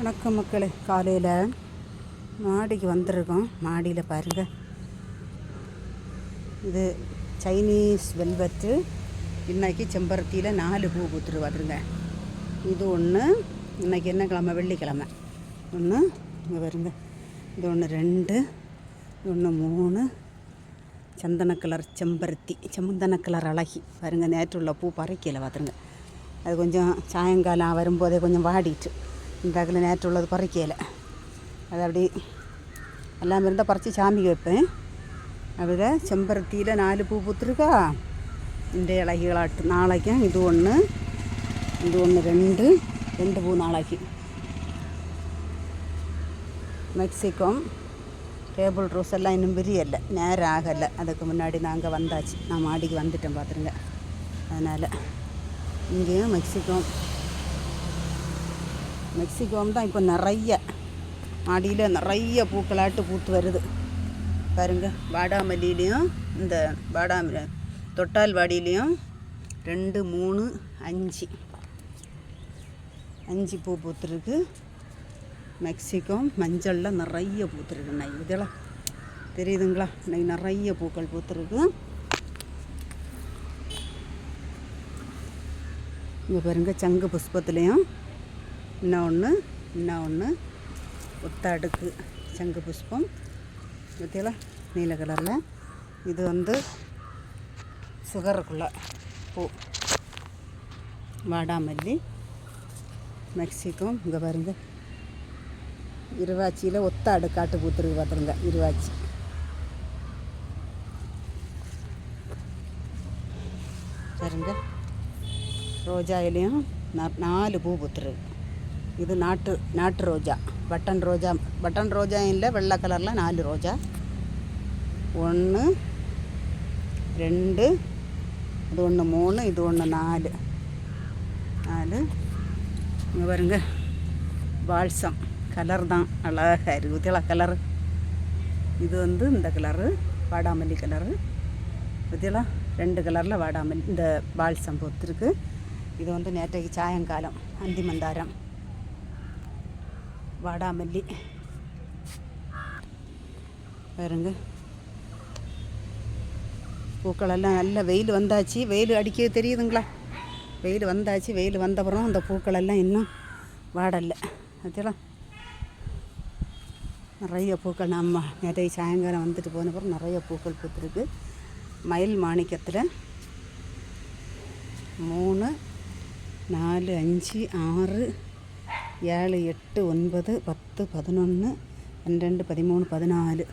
வணக்கம் மக்களே. காலையில் மாடிக்கு வந்திருக்கோம். மாடியில் பாருங்கள் இது சைனீஸ் வெல்வெட்டு இன்னைக்கு செம்பருத்தியில் நாலு பூ பூத்துரு வந்துருங்க இது ஒன்று இன்றைக்கி என்ன கிழமை? வெள்ளிக்கிழமை. ஒன்று இங்கே வருங்க இது ஒன்று ரெண்டு இது ஒன்று மூணு. சந்தன கலர் செம்பருத்தி சந்தன கலர் அழகி. பாருங்க நேற்று உள்ள பூ பறக்கையில் பார்த்துருங்க அது கொஞ்சம் சாயங்காலம் வரும்போதே கொஞ்சம் வாடிட்டு. ഉണ്ടാക്കുന്ന നേറ്റുള്ളത് പറിക്കയില. അതവിടെ എല്ലാം വരണ്ട പറിച്ച് ചാമ്പി വെപ്പേ. അവിടെ ചെമ്പരത്തിയിലെ നാല് പൂ പുത്തിരിക്ക എന്റെ ഇളകികളായിട്ട് നാളേക്ക് ഇത് ഒന്ന് ഇത് ഒന്ന് രണ്ട് രണ്ട് പൂ നാളേക്ക്. മെക്സിക്കോ ടേബിൾ റോസ് എല്ലാം ഇന്നും விரியல നേരാകല്ല. അതൊക്കെ മുന്നാടി നാങ്ക വന്നാച്ച് வந்தாச்சு நான் വന്നിട്ടും പാത്രങ്ങൾ അതിനാൽ ഇന്ത്യയും മെക്സിക്കോ மெக்சிகோம் தான் இப்போ நிறைய மாடியில் நிறைய பூக்களாட்டு பூத்து வருது. பாருங்க வாடாமல்லிலையும் இந்த வாடாம தொட்டால் வாடியிலையும் ரெண்டு மூணு அஞ்சு. அஞ்சு பூ பூத்துருக்கு. மெக்சிகோ மஞ்சளில் நிறைய பூத்துருக்கு. நான் இதெல்லாம் தெரியுதுங்களா? இன்னைக்கு நிறைய பூக்கள் பூத்துருக்கு. இங்கே பாருங்க சங்கு புஷ்பத்துலேயும் இன்னும் ஒன்று இன்னும் ஒன்று ஒத்த அடுக்கு சங்கு புஷ்பம். பற்றியெல்லாம் நீல கலரில். இது வந்து சுகருக்குள்ள பூ. வாடாமல்லி மெக்சிகோ இங்கே பாருங்க. இருவாச்சியில் ஒத்த அடுக்காட்டு பூத்துருக்கு பார்த்துருங்க இருவாச்சி. பாருங்க. ரோஜாயிலையும் நாலு பூ பூத்துருக்கு. இது நாட்டு நாட்டு ரோஜா. பட்டன் ரோஜா பட்டன் ரோஜா இல்லை வெள்ளை கலரில் நாலு ரோஜா. ஒன்று ரெண்டு இது ஒன்று மூணு இது ஒன்று நாலு. நாலு. இங்கே பாருங்க. பால்சம். கலர் தான். அழகாக இருக்குது திள கலரு. இது வந்து இந்த கலரு. வாடாமல்லி கலரு. இதெல்லாம் ரெண்டு கலரில் வாடாமல்லி இந்த பால்சம் பொறுத்திருக்கு இது வந்து நேற்றைக்கு சாயங்காலம் அந்தி மந்தாரம் வாடாமல்லி. பாருங்க. பூக்களெல்லாம் நல்ல வெயில் வந்தாச்சு. வெயில் அடிக்க தெரியுதுங்களா? வெயில் வந்தாச்சு. வெயில் வந்தப்புறம் அந்த பூக்களெல்லாம் இன்னும் வாடலை. அதெல்லாம் நிறைய பூக்கள் நம்ம நிறைய சாயங்காலம் வந்துட்டு போனப்புறம் நிறைய பூக்கள் பூத்துருக்கு. மயில் மாணிக்கத்தில் மூணு நாலு அஞ்சு ஆறு ஏழு எட்டு ஒன்பது பத்து பதினொன்று பன்னெண்டு பதிமூணு பதினாலு.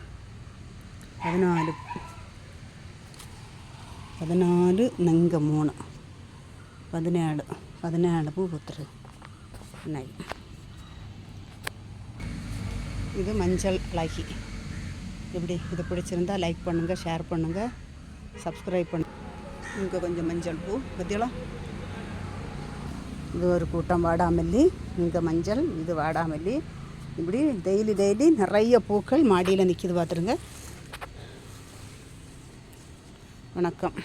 பதினாலு. பதினாலு இங்கே மூணு பதினேழு. பதினேழு பூ பூத்துரு நை இது மஞ்சள் அழகி எப்படி? இது பிடிச்சிருந்தா லைக் பண்ணுங்கள் ஷேர் பண்ணுங்கள் சப்ஸ்கிரைப் பண்ணு. இங்கே கொஞ்சம் மஞ்சள் பூ பத்தியலாம் இது ஒரு கூட்டம் வாடாமல்லி இங்கே மஞ்சள் இது வாடாமல்லி. இப்படி டெய்லி டெய்லி நிறைய பூக்கள் மாடியில் நிற்கிது பார்த்துருங்க வணக்கம்.